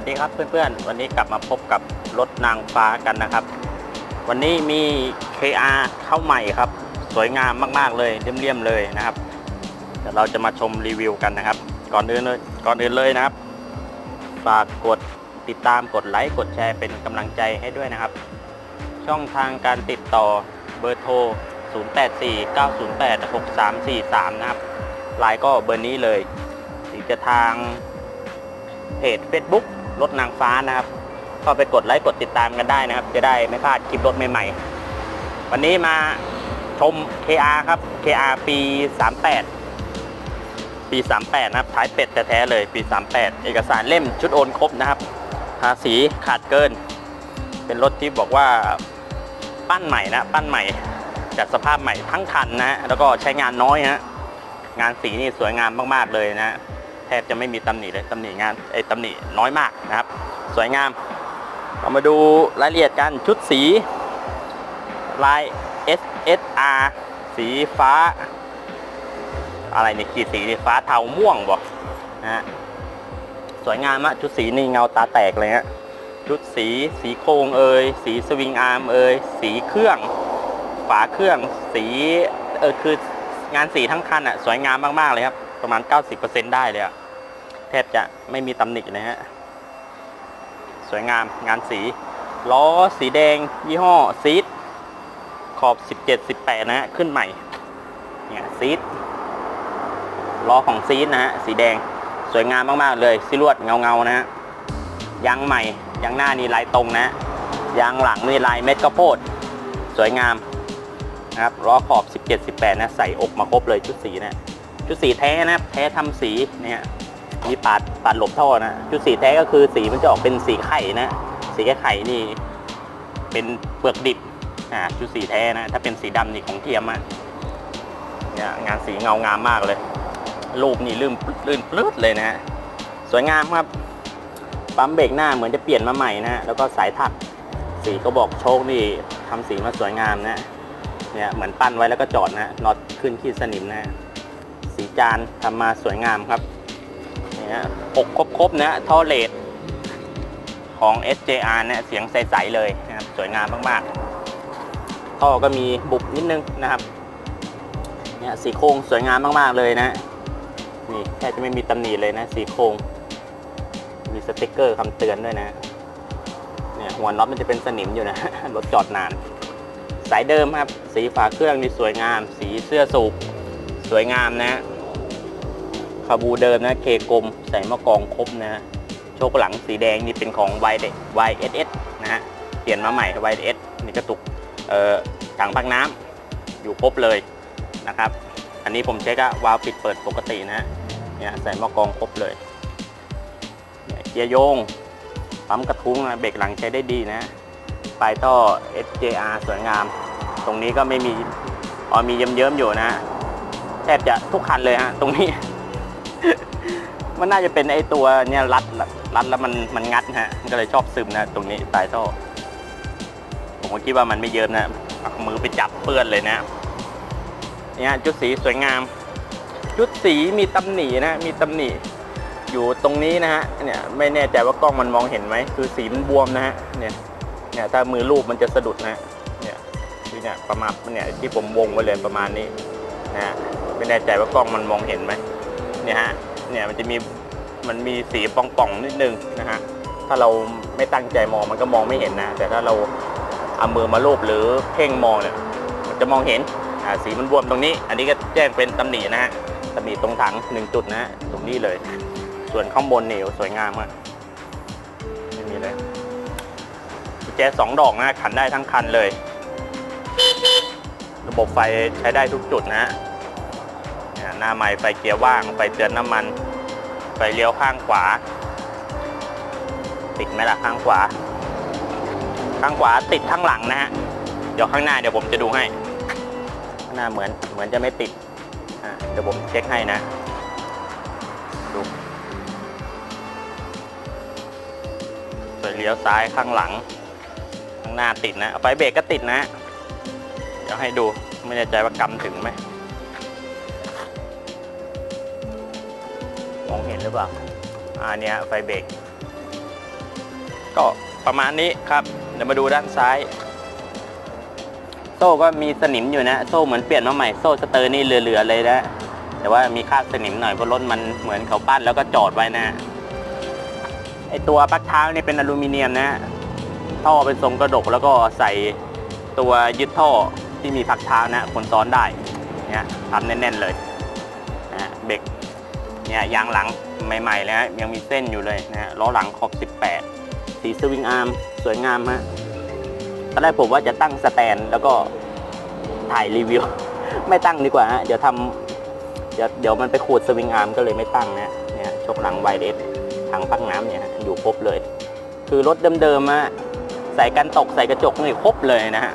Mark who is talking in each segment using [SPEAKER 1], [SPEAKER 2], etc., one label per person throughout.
[SPEAKER 1] วัสดีครับเพื่อนๆ วันนี้กลับมาพบกับรถนางฟ้ากันนะครับ วันนี้มี KR เข้าใหม่ครับ สวยงามมากๆเลยเลี่ยมๆเลยนะครับเดี๋ยวเราจะมาชมรีวิวกันนะครับ ก่อนอื่นเลยก่อนอื่นเลยนะครับฝากกดติดตามกดไลค์กดแชร์เป็นกำลังใจให้ด้วยนะครับ ช่องทางการติดต่อเบอร์โทร 0849086343 นะครับไลน์ก็เบอร์นี้เลยหรือจะทางเพจ Facebook รถนางฟ้านะครับ เข้าไปกดไลค์กดติดตามกันได้นะครับ จะได้ไม่พลาดคลิปรถใหม่ๆ วันนี้มาชม KR ครับ KR ปี 38 ปี 38 นะครับท้ายเป็ดแท้ๆเลยปี 38 เอกสารเล่มชุดโอนครบนะครับ ภาษีขาดเกิน เป็นรถที่บอกว่าปั้นใหม่นะ ปั้นใหม่จัดสภาพใหม่ทั้งคันนะแล้วก็ใช้งานน้อยฮะงานสีนี่สวยงามมากๆเลยนะ ทบจะไม่มีตำหนิเลยตำหนิงานไอ้ตำหนิน้อยมากนะครับ สวยงาม เรามาดูรายละเอียดกันชุดสี ลาย SSR สีฟ้า อะไรเนี่ยขีดสีนี่ฟ้าเทาม่วงบอกนะฮะสวยงามอะชุดสีนี่เงาตาแตกเลยฮะชุดสีสีโครงเอยสีสวิงอาร์มเอยสีเครื่อง ฝาเครื่องสีเออคืองานสีทั้งคันอะสวยงามมากๆเลยครับ ประมาณ 90%ได้เลยอะแทบจะไม่มีตำหนิเลยฮะ สวยงามงานสี ล้อสีแดง ยี่ห้อซีดขอบ 17 18 นะฮะ ขึ้นใหม่ เนี่ยซีดล้อของซีดนะฮะ สีแดงสวยงามมาก ๆ เลยซิลวดเงาเงาๆนะฮะยางใหม่ยางหน้านี่ลายตรงนะฮะยางหลังนี่ลายเม็ดข้าวโพด สวยงามนะครับล้อขอบ 17 18 นะ ใส่อกมาครบเลยชุดสีนะ ชุดสีแท้นะครับแท้ทำสีเนี่ยมีปาดปาดหลบท่อนะชุดสีแท้ก็คือสีมันจะออกเป็นสีไข่นะ สีแค่ไข่นี่ เป็นเปลือกดิบอ่าชุดสีแท้นะ ถ้าเป็นสีดำนี่ของเทียมอะเนี่ยงานสีเงางามมากเลย รูปนี่ลื่นลื่นปลื้ดเลยนะฮะสวยงามครับปั๊มเบรกหน้าเหมือนจะเปลี่ยนมาใหม่นะแล้วก็สายถักสีก็บอกโชคนี่ทำสีมาสวยงามนะเนี่ยเหมือนปั้นไว้แล้วก็จอดนะน็อตขึ้นขีดสนิมนะ จานทำมาสวยงามครับเนี่ยอกครบๆนะท่อเลดของ SJR เนี่ยเสียงใสๆเลยนะครับสวยงามมากๆท่อก็มีบุบนิดนึงนะครับเนี่ยสีโครงสวยงามมากๆเลยนะนี่แทบจะไม่มีตำหนิเลยนะสีโครงมีสติกเกอร์คำเตือนด้วยนะเนี่ยหัวน็อตมันจะเป็นสนิมอยู่นะรถจอดนาน สายเดิมครับ สีฝาเครื่องนี่สวยงาม สีเสื้อสูบสวยงามนะ คาบูเดิมนะเคกลมใส่มะกองครบนะโชคหลังสีแดงนี่เป็นของ Y YSS นะฮะเปลี่ยนมาใหม่ y s นี่กระตุกเอ่อถังพักน้ำอยู่ครบเลยนะครับ อันนี้ผมเช็คอะวาล์วปิดเปิดปกตินะเนี่ยใส่มะกองครบเลยเนี่ยเกียร์โยงปั๊มกระทุ้งนะเบรกหลังใช้ได้ดีนะปลายท่อ SJR สวยงาม ตรงนี้ก็ไม่มีอ๋อมีเยิ้มๆอยู่นะแทบจะทุกคันเลยฮะตรงนี้ มันน่าจะเป็นไอตัวเนี่ยรัดรัดแล้วมันมันงัดฮะมันก็เลยชอบซึมนะตรงนี้ปลายท่อผมก็คิดว่ามันไม่เยิ้มนะมือไปจับเปื้อนเลยนะเนี่ยจุดสีสวยงาม จุดสีมีตำหนินะมีตำหนิอยู่ตรงนี้นะฮะเนี่ยไม่แน่ใจว่ากล้องมันมองเห็นไหมคือสีมันบวมนะฮะเนี่ยเนี่ยถ้ามือลูบมันจะสะดุดนะเนี่ยที่เนี่ยประมาณเนี่ยที่ผมวงไว้เลยประมาณนี้นะฮะไม่แน่ใจว่ากล้องมันมองเห็นไหมเนี่ยฮะ เนี่ยมันจะมีมันมีสีป่องๆนิดนึงนะฮะถ้าเราไม่ตั้งใจมองมันก็มองไม่เห็นนะ แต่ถ้าเราเอามือมาลูบหรือเพ่งมองเนี่ยมันจะมองเห็นสีมันบวมตรงนี้ อันนี้ก็แจ้งเป็นตำหนินะฮะตำหนิตรงถังหนึ่งจุดนะตรงนี้เลย ส่วนข้างบนเหนียวสวยงามมากไม่มีเลยแจสองดอกนะขันได้ทั้งคันเลย ระบบไฟใช้ได้ทุกจุดนะฮะ หน้าไม้ไฟเกียร์ว่าง ไฟเตือนน้ำมัน ไฟเลี้ยวข้างขวา ติดไหมล่ะข้างขวา ข้างขวาติดข้างหลังนะฮะ เดี๋ยวข้างหน้าเดี๋ยวผมจะดูให้ข้างหน้าเหมือนเหมือนจะไม่ติดเดี๋ยวผมเช็คให้นะ ดูไฟเลี้ยวซ้ายข้างหลัง ข้างหน้าติดนะ ไฟเบรกก็ติดนะ เดี๋ยวให้ดู ไม่แน่ใจว่ากำถึงไหม มองเห็นหรือเปล่าอ่าเนี่ยไฟเบรกก็ประมาณนี้ครับ เดี๋ยวมาดูด้านซ้าย โซ่ก็มีสนิมอยู่นะ โซ่เหมือนเปลี่ยนมาใหม่โซ่สเตอร์นี่เหลือๆเลยนะ แต่ว่ามีคราบสนิมหน่อยเพราะรถมันเหมือนเขาปั้นแล้วก็จอดไว้นะไอตัวปลั๊กเท้านี่เป็นอลูมิเนียมนะท่อเป็นทรงกระดกแล้วก็ใส่ตัวยึดท่อที่มีพักเท้านะคนซ้อนได้เนี่ยทำแน่นๆเลยนะเบรก เนี่ยยางหลังใหม่ๆเลยฮะยังมีเส้นอยู่เลยนะฮะล้อหลังขอบ 18 สีสวิงอาร์มสวยงามฮะตอนแรกผมว่าจะตั้งสแตนแล้วก็ถ่ายรีวิว ไม่ตั้งดีกว่าฮะเดี๋ยวทำเดี๋ยวเดี๋ยวมันไปขูดสวิงอาร์มก็เลยไม่ตั้งนะเนี่ยชกหลังไวเลสถังพักน้ำเนี่ยฮะอยู่ครบเลย คือรถเดิมๆอะใส่กันตกใส่กระจกนี่ครบเลยนะฮะ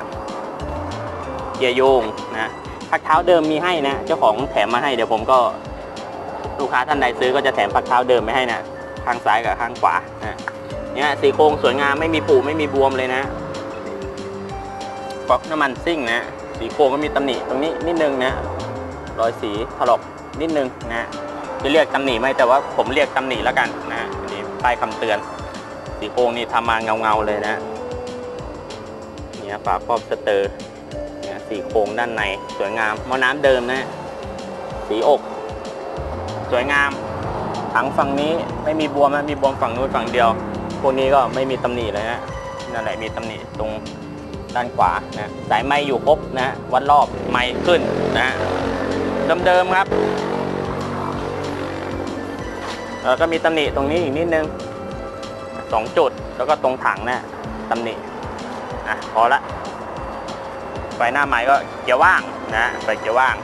[SPEAKER 1] เกียร์โยงนะพักเท้าเดิมมีให้นะ เจ้าของแถมมาให้เดี๋ยวผมก็ ลูกค้าท่านใดซื้อก็จะแถมพักเท้าเดิมไม่ให้นะข้างซ้ายกับข้างขวานะเนี่ยสีโครงสวยงามไม่มีปูไม่มีบวมเลยนะปอกน้ำมันซิ่งนะสีโครงก็มีตำหนิตรงนี้นิดนึงนะรอยสีถลอกนิดนึงนะจะเรียกตำหนิไหมแต่ว่าผมเรียกตำหนิแล้วกันนะนี่ป้ายคำเตือน สีโครงนี่ทำมาเงาๆเลยนะเนี่ยฝาครอบสเตอร์เนี่ยสีโครงด้านในสวยงามมอน้ำเดิมนะสีอก สวยงาม ถังฝั่งนี้ไม่มีบวมนะมีบวมฝั่งนู้นฝั่งเดียว พวกนี้ก็ไม่มีตำหนิเลยนะนั่นแหละมีตำหนิตรงด้านขวานะสายไม้อยู่ครบนะวัดรอบไม้ขึ้นนะเดิมๆครับแล้วก็มีตำหนิตรงนี้อีกนิดนึงสองจุดแล้วก็ตรงถังนะตำหนิอะพอละไฟหน้าใหม่ก็เกียร์ว่างนะไฟเกียร์ว่าง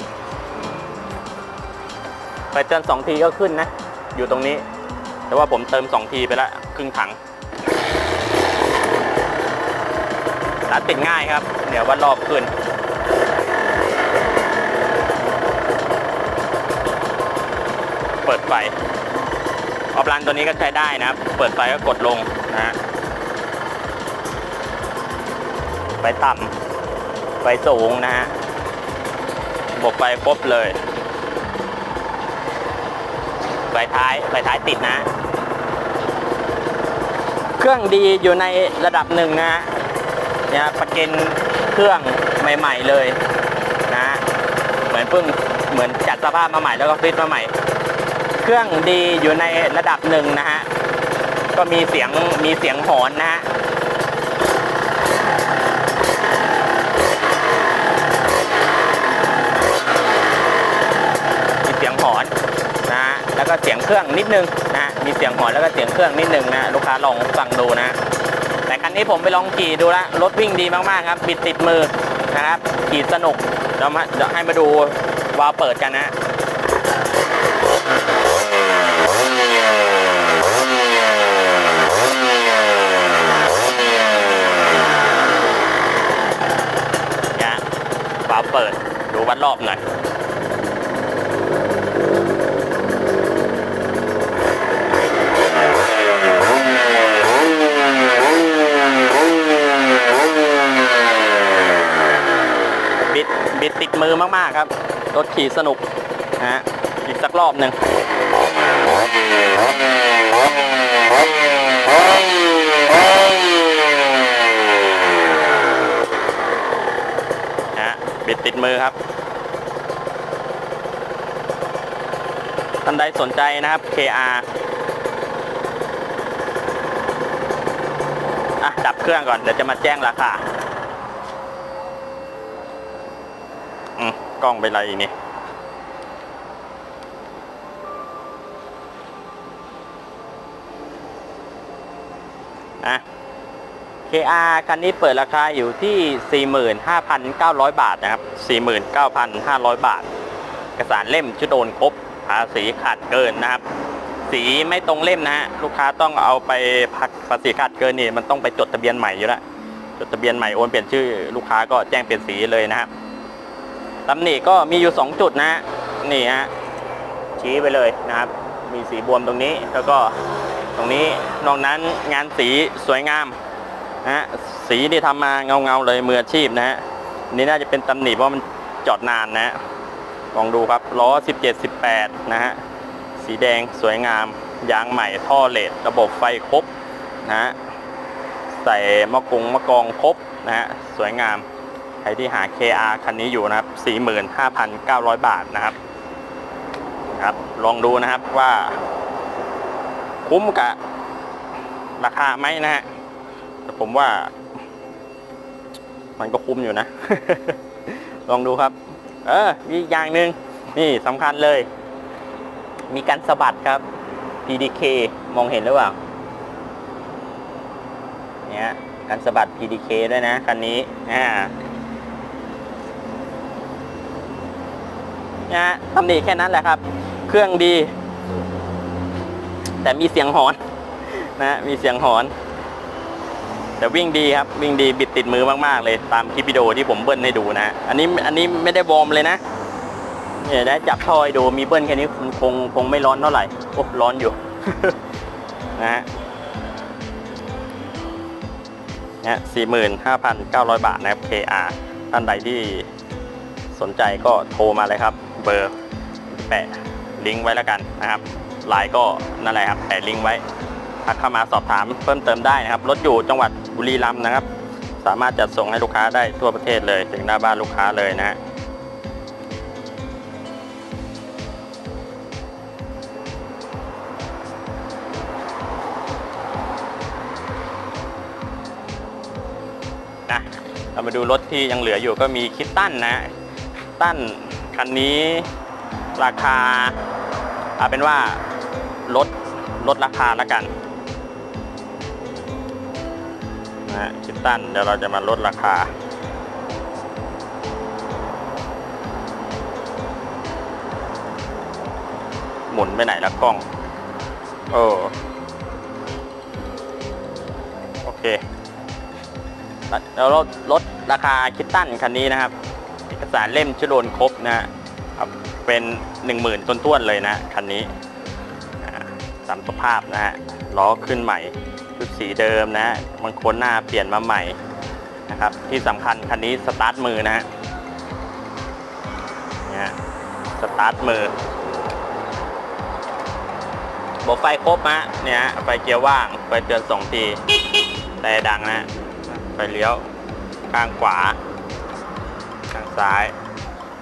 [SPEAKER 1] ไฟเตือนสองทีก็ขึ้นนะ อยู่ตรงนี้ แต่ว่าผมเติมสองทีไปละครึ่งถังร้านติดง่ายครับ เดี๋ยววัดรอบขึ้น เปิดไฟ ออฟรันตัวนี้ก็ใช้ได้นะครับ เปิดไฟก็กดลงนะฮะไฟต่ำไฟสูงนะฮะบบไฟครบเลย ไฟท้ายไฟท้ายติดนะ เครื่องดีอยู่ในระดับหนึ่งนะฮะเนี่ยประเก็นเครื่องใหม่ ๆเลยนะเหมือนเพิ่งเหมือนจัดสภาพมาใหม่แล้วก็ฟิตมาใหม่ เครื่องดีอยู่ในระดับหนึ่งนะฮะก็มีเสียงมีเสียงหอนนะฮะ มีเสียงหอนนะฮะแล้วก็เสียงเค รื่องนิดนึงนะมีเสียงหอนแล้วก็เสียงเครื่องนิดนึงนะลูกค้าลองฟังดูนะ แต่คันนี้ผมไปลองขี่ดูแล้วรถวิ่งดีมากๆครับ บิดติดมือนะครับขี่สนุกเดี๋ยวมาเดี๋ยวให้มาดูวาล์วเปิดกันนะนะฝาเปิดดูวัดรอบหน่อย บิด บิดติด มือมากๆครับ รถขี่สนุกนะฮะอีกสักรอบหนึ่งนะฮะบิดติดมือครับ ท่านใดสนใจนะครับ KR อะ ดับเครื่องก่อน เดี๋ยวจะมาแจ้งราคา อืม กล้องเป็นไรอีกนี่อะ KR คันนี้เปิดราคาอยู่ที่ 45,900 บาทนะครับ 49,500 บาทเอกสารเล่มชุดโอนครบภาษีขาดเกินนะครับ สีไม่ตรงเล่มนะฮะ ลูกค้าต้องเอาไปพักภาษีขาดเกินนี่มันต้องไปจดทะเบียนใหม่อยู่แล้ว จดทะเบียนใหม่โอนเปลี่ยนชื่อลูกค้าก็แจ้งเปลี่ยนสีเลยนะครับ ตำหนิก็มีอยู่ 2 จุดนะฮะนี่ฮะชี้ไปเลยนะครับ มีสีบวมตรงนี้แล้วก็ตรงนี้นอกนั้นงานสีสวยงามนะฮะสีที่ทำมาเงาเงาๆเลยมืออาชีพนะฮะนี่น่าจะเป็นตำหนิเพราะมันจอดนานนะฮะลองดูครับล้อ 17 18 นะฮะสีแดงสวยงามยางใหม่ท่อเลดระบบไฟครบนะฮะใส่มะกงมะกองครบนะฮะสวยงาม ใครที่หา KR คันนี้อยู่นะครับ 45,900 บาทนะครับครับ ลองดูนะครับว่าคุ้มกับราคาไหมนะฮะแต่ผมว่า มันก็คุ้มอยู่นะ ลองดูครับ เออมีอีกอย่างหนึ่งนี่สำคัญเลย มีการสะบัดครับ PDK มองเห็นหรือเปล่าเนี่ยการสะบัด PDK ด้วยนะ คันนี้อ่า นี่ยตำหนิแค่นั้นแหละครับ เครื่องดี แต่มีเสียงหอนนะมีเสียงหอน แต่วิ่งดีครับ วิ่งดีบิดติดมือมากๆ เลยตามคลิปวิดีโอที่ผมเบิ้ลให้ดูนะ อันนี้อันนี้ไม่ได้วอร์มเลยนะเนี่ยได้จับทอยดูมีเบิ้ลแค่นี้คงคงคงไม่ร้อนเท่าไหร่โอ้ร้อนอยู่นะฮะเนี่ยสี่หมื่นห้าพันเก้าร้อยบาทนะครับ KR ท่านใดที่สนใจก็โทรมาเลยครับ เบอร์แปะลิงก์ไว้แล้วกันนะครับไลน์ก็นั่นแหละครับแปะลิงก์ไว้ทักเข้ามาสอบถามเพิ่มเติมได้นะครับรถอยู่จังหวัดบุรีรัมย์นะครับ สามารถจัดส่งให้ลูกค้าได้ทั่วประเทศเลย ถึงหน้าบ้านลูกค้าเลยนะฮะนะเรามาดูรถที่ยังเหลืออยู่ก็มีคิตตันนะตตัน คันนี้ราคาเอาเป็นว่าลดลดราคาแล้วกันนะคิตตันเดี๋ยวเราจะมาลดราคา หมุนไปไหนล้วกล้องโอ้โอเคแล้วลดลดราคาคิตตันคันนี้นะครับ เอกสารเล่มชุดโอนครบนะฮะครับเป็น 1 0,000 ต้นต้วนเลยนะคันนี้อ่ามสภาพนะฮะล้อขึ้นใหม่ชุดสีเดิมนะฮะบางคนหน้าเปลี่ยนมาใหม่นะครับที่สำคัญคันนี้สตาร์ทมือนะฮะเนี่ยสตาร์ทมือบอกไฟครบมะเนี่ยไฟเกียร์ว่างไฟเตือนสองทีแต่ดังนะไฟเลี้ยวข้างขวา ซ้าย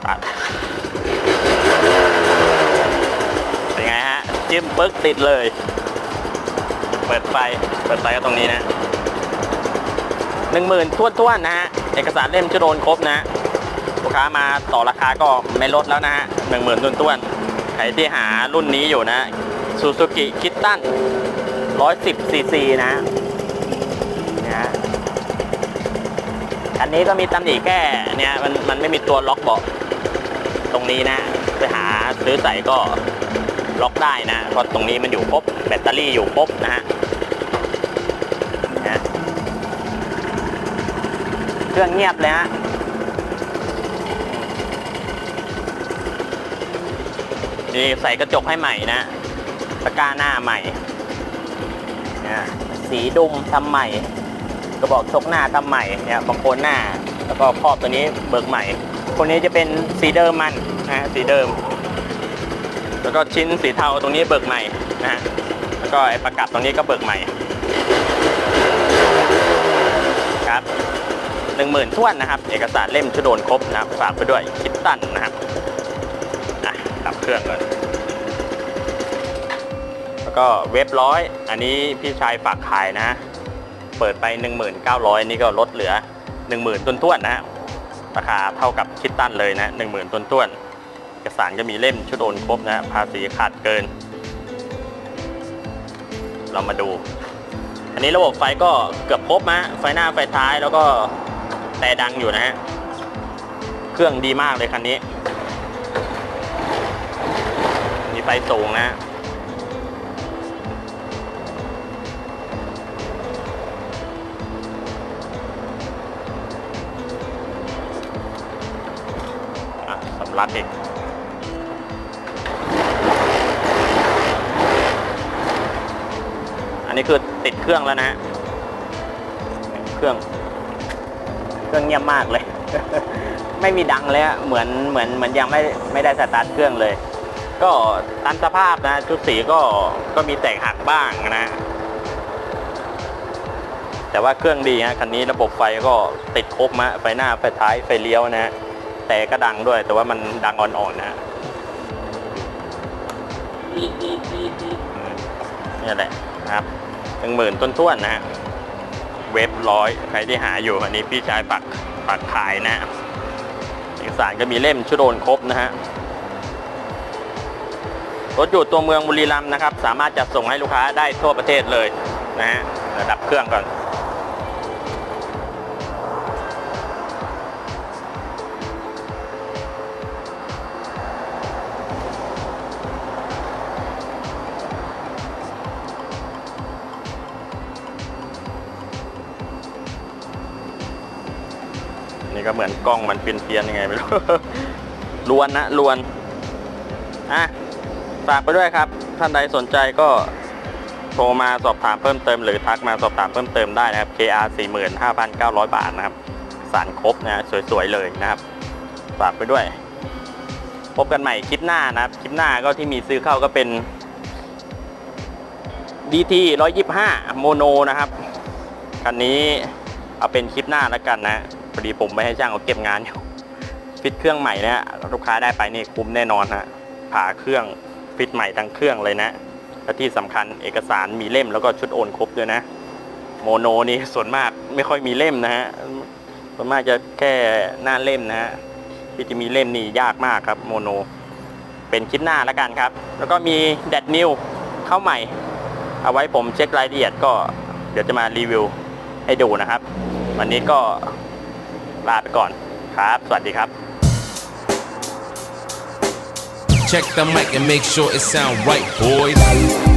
[SPEAKER 1] ตัด เป็นไงฮะ จิ้มปึ๊กติดเลย เปิดไฟ เปิดไฟก็ตรงนี้นะหนึ่งหมื่นท้วนท้วนๆนะฮะ เอกสารเล่มจะโดนครบนะลูกค้ามาต่อราคาก็ไม่ลดแล้วนะฮะหนึ่งหมื่นท้วนท้วนๆใครที่หารุ่นนี้อยู่นะซูซูกิคิตตันร้อยสิบซีซีนะฮะเนี่ยฮะ อันนี้ก็มีตำหนิแค่เนี่ยมันมันไม่มีตัวล็อกเบาะตรงนี้นะ ไปหาซื้อใส่ก็ล็อกได้นะเพราะตรงนี้มันอยู่ครบแบตเตอรี่อยู่ครบนะฮะนะเครื่องเงียบเลยฮะนี่ใส่กระจกให้ใหม่นะตะกร้าหน้าใหม่นะสีดุมทำใหม่ กระบอกชกหน้าทำใหม่เนี่ยบางโคนหน้า แล้วก็ครอบตัวนี้เบิกใหม่ คนนี้จะเป็นสีเดิมมันนะฮะสีเดิม แล้วก็ชิ้นสีเทาตรงนี้เบิกใหม่นะฮะแล้วก็ไอ้ประกับตรงนี้ก็เบิกใหม่ครับหนึ่งหมื่นท้วนนะครับ เอกสารเล่มชุดโดนครบนะครับฝากไปด้วยคิดตันนะครับอะดับเครื่องก่อนแล้วก็เว็บร้อย อันนี้พี่ชายฝากขายนะ เปิดไป 1,900 นี่ก็ลดเหลือ 10,000ต้นต้วนๆนะฮะราคาเท่ากับคิดตันเลยนะ10,000ต้นต้วนๆเอกสารก็มีเล่มชุดโอนครบนะฮะภาษีขาดเกิน เรามาดู อันนี้ระบบไฟก็เกือบครบนะไฟหน้าไฟท้ายแล้วก็แต่ดังอยู่นะฮะเครื่องดีมากเลยคันนี้ มีไฟสูงนะ ฮะอะสำลักอีกอันนี้คือติดเครื่องแล้วนะฮะเครื่อง เครื่องเงียบมากเลย ไม่มีดังเลยอะเหมือนเหมือนเหมือนยังไม่ไม่ได้สตาร์ทเครื่องเลย ก็ตามสภาพนะชุดสีก็ก็มีแตกหักบ้างนะ แต่ว่าเครื่องดีฮะคันนี้ระบบไฟก็ติดครบมะไฟหน้าไฟท้ายไฟเลี้ยวนะฮะ แต่ก็ดังด้วย แต่ว่ามันดังอ่อนๆนะฮะนี่แหละนะครับหนึ่งหมื่นต้นๆนะฮะเว็บร้อยใครที่หาอยู่อันนี้พี่ชายปักปักขายนะฮะเอกสารก็มีเล่มชุดโอนครบนะฮะรถอยู่ตัวเมืองบุรีรัมย์นะครับ สามารถจัดส่งให้ลูกค้าได้ทั่วประเทศเลยนะฮะระดับเครื่องก่อน นี่ก็เหมือนกล้องมันเปลี่ยนๆยังไงไม่รู้ลวนนะลวนอะฝากไปด้วยครับ ท่านใดสนใจก็โทรมาสอบถามเพิ่มเติม หรือทักมาสอบถามเพิ่มเติมได้นะครับ KR 45,900 บาทนะครับ สารครบนะฮะสวยๆเลยนะครับ ฝากไปด้วย พบกันใหม่คลิปหน้านะครับ คลิปหน้าก็ที่มีซื้อเข้าก็เป็น DT 125 โมโนนะครับ คันนี้เอาเป็นคลิปหน้าแล้วกันนะ พอดีผมไม่ให้ช่างเขาเก็บงานอยู่ฟิตเครื่องใหม่นะลูกค้าได้ไปนี่คุ้มแน่นอนฮะผ่าเครื่องฟิตใหม่ทั้งเครื่องเลยนะและที่สำคัญเอกสารมีเล่มแล้วก็ชุดโอนครบด้วยนะ โมโนนี่ส่วนมากไม่ค่อยมีเล่มนะฮะส่วนมากจะแค่หน้าเล่มนะฮะที่จะมีเล่มนี่ยากมากครับโมโน เป็นคลิปหน้าแล้วกันครับ แล้วก็มีแดดนิวเข้าใหม่ เอาไว้ผมเช็ครายละเอียดก็เดี๋ยวจะมารีวิวให้ดูนะครับ วันนี้ก็ ลาไปก่อนครับ สวัสดีครับ
[SPEAKER 2] Check the mic and make sure it sound right, boys.